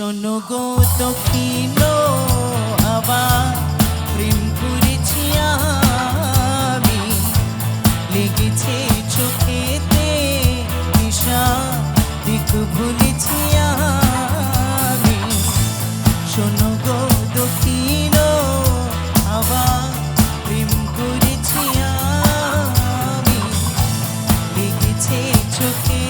শোনো গো দক্ষিণ আবার প্রেম করেছি আমি। লেগেছে চোখেতে নিশা, দিক ভুলেছি আমি। শোনো গো দক্ষিণ আবার প্রেম করেছি আমি। লেগেছে চোখেতে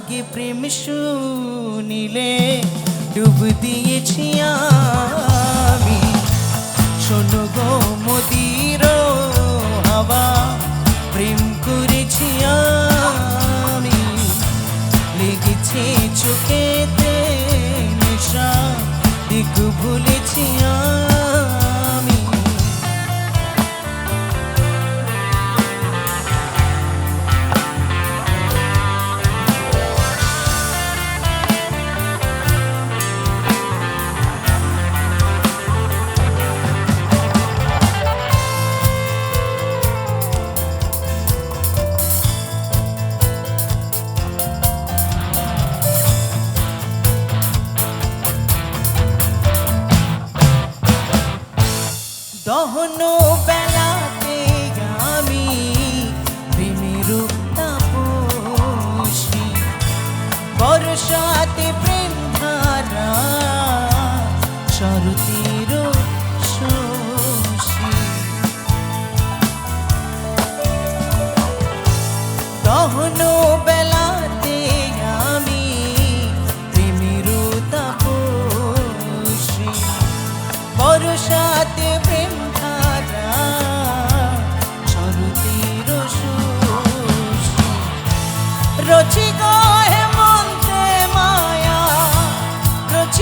অনুরাগে প্রেম শুনিলে ডুব দিয়েছি আমি। শোনো গো মদির হাওয়া, প্রেম করেছি আমি। লেগেছে চোখেতে নেশা, দিক ভুলেছি আমি। দহন